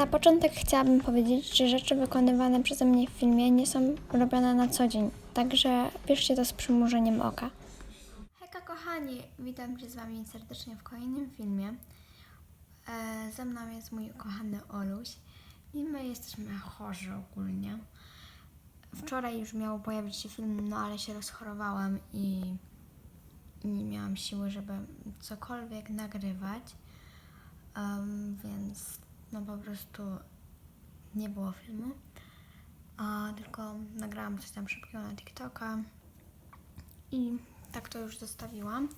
Na początek chciałabym powiedzieć, że rzeczy wykonywane przeze mnie w filmie nie są robione na co dzień, także bierzcie to z przymrużeniem oka. Hejka kochani, witam się z Wami serdecznie w kolejnym filmie. E, ze mną jest mój ukochany Oluś i my jesteśmy chorzy ogólnie. Wczoraj już miał pojawić się film, no ale się rozchorowałam i nie miałam siły, żeby cokolwiek nagrywać, Em, więc no po prostu nie było filmu, a tylko nagrałam coś tam szybkiego na TikToka i tak to już zostawiłam.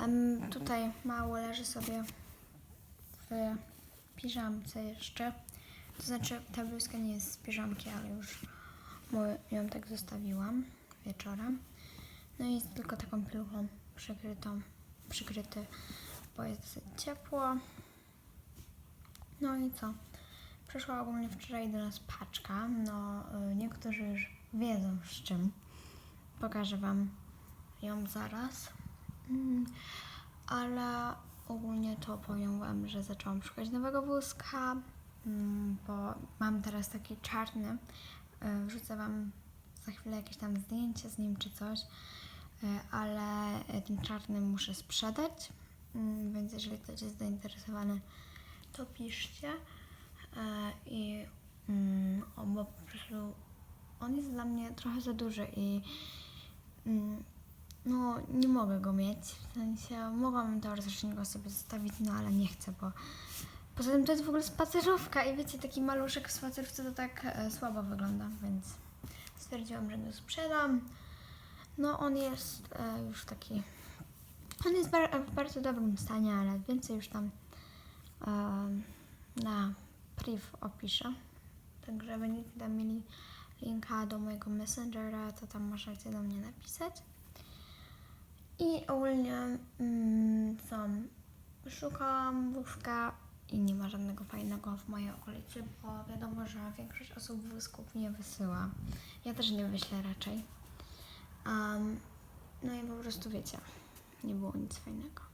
Em, tutaj mało leży sobie w piżamce jeszcze, to znaczy ta bluzka nie jest z piżamki, ale już ją tak zostawiłam wieczorem. No i jest tylko taką piluchą przykrytą, przykryty, bo jest dosyć ciepło. No i co? Przyszła ogólnie wczoraj do nas paczka. No, y, niektórzy już wiedzą z czym. Pokażę Wam ją zaraz. Mm, ale ogólnie to powiem Wam, że zaczęłam szukać nowego wózka, mm, bo mam teraz taki czarny. Y, Wrzucę Wam za chwilę jakieś tam zdjęcie z nim czy coś, y, ale ten czarny muszę sprzedać, mm, więc jeżeli ktoś jest zainteresowany, to piszcie. E, I mm, bo po prostu on jest dla mnie trochę za duży i mm, no nie mogę go mieć. W sensie mogłabym teoretycznie go sobie zostawić, no ale nie chcę, bo poza tym to jest w ogóle spacerówka i wiecie, taki maluszek w spacerówce to tak e, słabo wygląda, więc stwierdziłam, że go sprzedam. No on jest e, już taki, on jest w bardzo dobrym stanie, ale więcej już tam na priv opiszę. Także będziecie tam mieli linka do mojego messengera, to tam możecie do mnie napisać. I ogólnie mm? Szukałam wózka i nie ma żadnego fajnego w mojej okolicy, bo wiadomo, że większość osób wózków nie wysyła. Ja też nie wyślę raczej. Em, no i po prostu wiecie, nie było nic fajnego.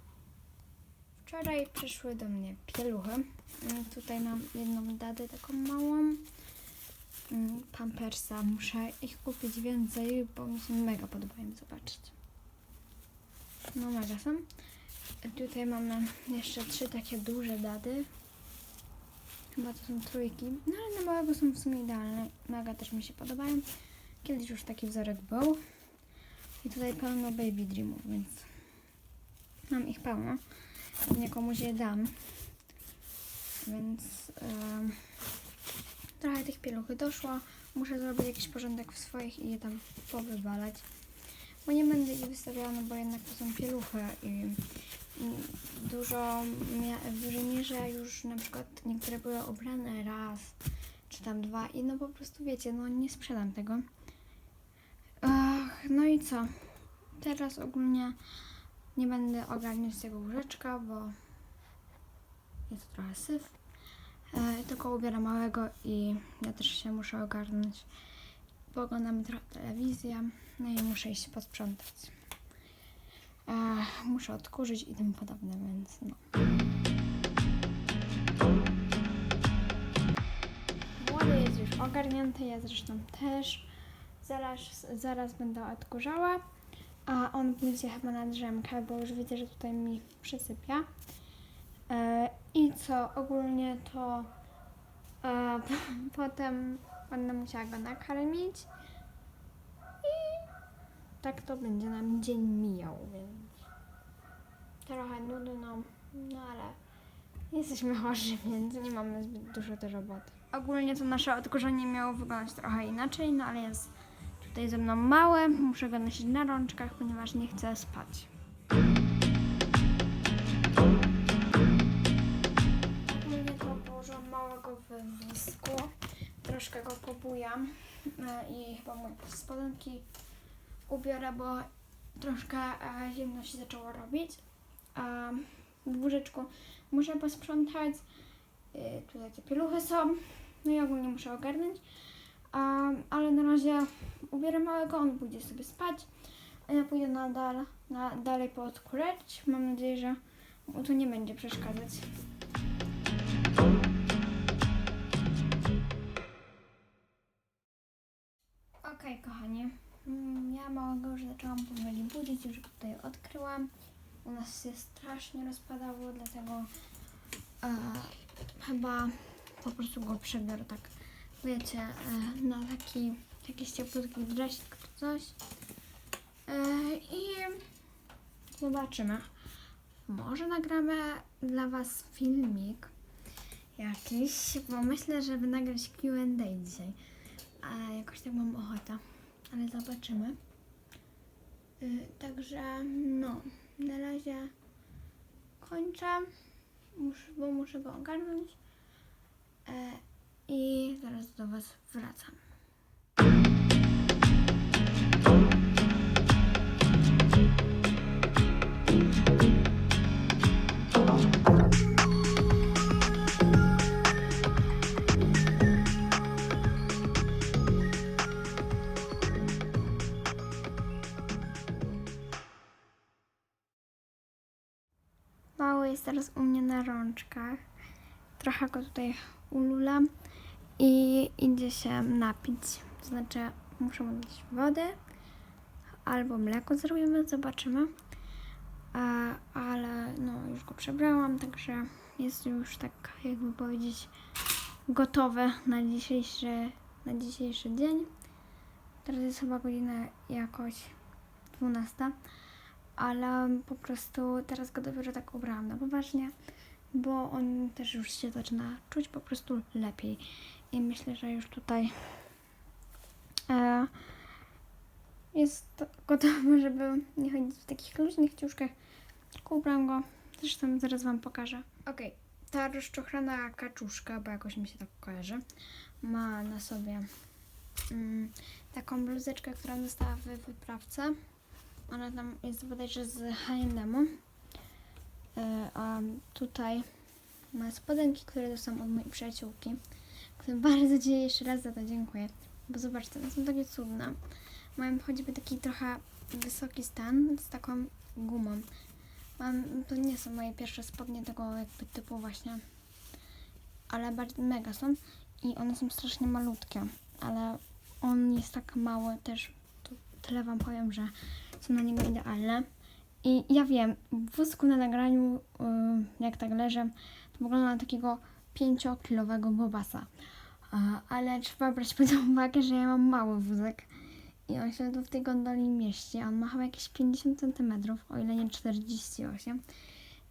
Wczoraj przyszły do mnie pieluchy. Mm, Tutaj mam jedną dadę taką małą. Mm, Pampersa. Muszę ich kupić więcej, bo mi się mega podobają. Zobaczyć. No mega są. Tutaj mamy jeszcze trzy takie duże dady. Chyba to są trójki. No ale na małego są w sumie idealne. Mega też mi się podobają. Kiedyś już taki wzorek był. I tutaj pełno baby dreamów, więc mam ich pełno pewnie komuś je dam. Więc em, trochę tych pieluchy doszło. Muszę zrobić jakiś porządek w swoich i je tam powywalać. Bo nie będę ich wystawiała, no bo jednak to są pieluchy i dużo, w dużej mierze już na przykład niektóre były ubrane raz, czy tam dwa i no po prostu wiecie, no nie sprzedam tego. Ach, no i co? Teraz ogólnie nie będę ogarniać tego łóżeczka, bo jest to trochę syf. E, tylko ubieram małego i ja też się muszę ogarnąć. Bo oglądamy trochę telewizję, no i muszę iść posprzątać. E, muszę odkurzyć i tym podobne, więc no. Młody jest już ogarnięty, ja zresztą też. Zaraz, zaraz będę odkurzała. A on pójdzie chyba na drzemkę, bo już widzę, że tutaj mi przysypia. E, I co, ogólnie to e, potem będę musiała go nakarmić. I tak to będzie nam dzień mijał, więc trochę nudno, no ale jesteśmy chorzy, więc nie mamy zbyt dużo do roboty. Ogólnie to nasze odkurzenie miało wyglądać trochę inaczej, no ale jest tutaj ze mną małe, muszę go nosić na rączkach, ponieważ nie chcę spać. Ogólnie to położyłam małego w wózku, troszkę go pobujam e, i chyba moje spodenki ubiorę, bo troszkę e, zimno się zaczęło robić. W łóżeczku muszę posprzątać, e, tutaj te pieluchy są, no i ogólnie muszę ogarnąć. Ale na razie ubierę małego, on pójdzie sobie spać, a ja pójdę nadal, na, dalej poodkurać. Mam nadzieję, że mu to nie będzie przeszkadzać. Okej, okay, kochanie. Mm, ja małego już zaczęłam powoli budzić, już tutaj odkryłam. U nas się strasznie rozpadało, dlatego e, chyba po prostu go przebiorę tak, wiecie, e, na taki jakiś cieplutki dresik czy coś. E, I zobaczymy. Może nagramy dla Was filmik jakiś, bo myślę, żeby nagrać Q&A dzisiaj. A jakoś tak mam ochotę, ale zobaczymy. Y, także no, na razie kończę, mus, bo muszę go ogarnąć e, i zaraz do Was wracam. Jest teraz u mnie na rączkach. Trochę go tutaj ululam i idzie się napić. To znaczy, muszę mu dać wodę albo mleko zrobimy, zobaczymy. A, ale no, już go przebrałam, także jest już tak, jakby powiedzieć, gotowe na dzisiejszy, na dzisiejszy dzień. Teraz jest chyba godzina jakoś 12 ale po prostu teraz go dopiero tak ubrałam na poważnie, bo on też już się zaczyna czuć po prostu lepiej. I myślę, że już tutaj e, jest gotowy, żeby nie chodzić w takich luźnych ciuszkach. Ubrałam go, zresztą zaraz Wam pokażę. Okej, ta rozczochrana kaczuszka, bo jakoś mi się tak kojarzy, ma na sobie mm, taką bluzeczkę, która została w wyprawce. Ona tam jest bodajże z H&M-u. E, A tutaj ma spodenki, które dostałam od mojej przyjaciółki. Bardzo Ci jeszcze raz za to dziękuję. Bo zobaczcie, one są takie cudne. Mają choćby taki trochę wysoki stan z taką gumą. Mam, to nie są moje pierwsze spodnie tego jakby typu właśnie. Ale bardzo mega są. I one są strasznie malutkie. Ale on jest tak mały też. To tyle Wam powiem, że są na niego idealne. I ja wiem, w wózku na nagraniu, y, jak tak leżę, to wygląda na takiego 5-kilowego bobasa. Ale trzeba brać pod uwagę, że ja mam mały wózek i on się tu w tej gondoli mieści. On ma chyba jakieś 50 cm, o ile nie 48.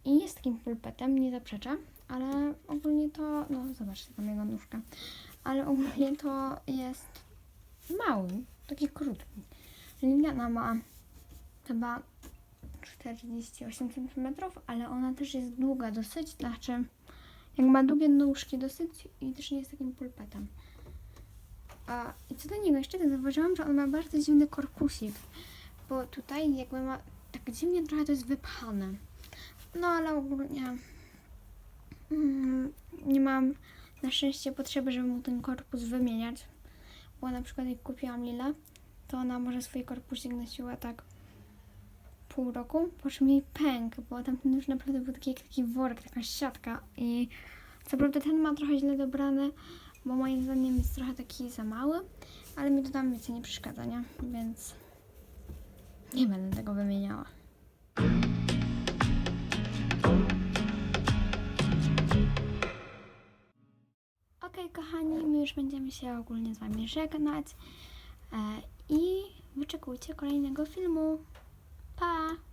I jest takim pulpetem, nie zaprzeczę, ale ogólnie to, no zobaczcie tam jego nóżkę, ale ogólnie to jest mały, taki krótki. Liliana ma chyba 48 cm, ale ona też jest długa dosyć, znaczy jak ma długie nóżki dosyć i też nie jest takim pulpetem. A i co do niego jeszcze, to zauważyłam, że on ma bardzo dziwny korpusik, bo tutaj jakby ma tak dziwnie trochę to jest wypchane. No ale ogólnie mm, nie mam na szczęście potrzeby, żeby mu ten korpus wymieniać, bo na przykład jak kupiłam Lila, to ona może swój korpusik nosiła tak pół roku, po czym jej pękł, bo tamten już naprawdę był taki, jak taki worek, taka siatka i co prawda ten ma trochę źle dobrany, bo moim zdaniem jest trochę taki za mały, ale mi to tam wiecie nie przeszkadza, nie? Więc nie będę tego wymieniała. Okej, kochani, my już będziemy się ogólnie z Wami żegnać e, i wyczekujcie kolejnego filmu. Pa!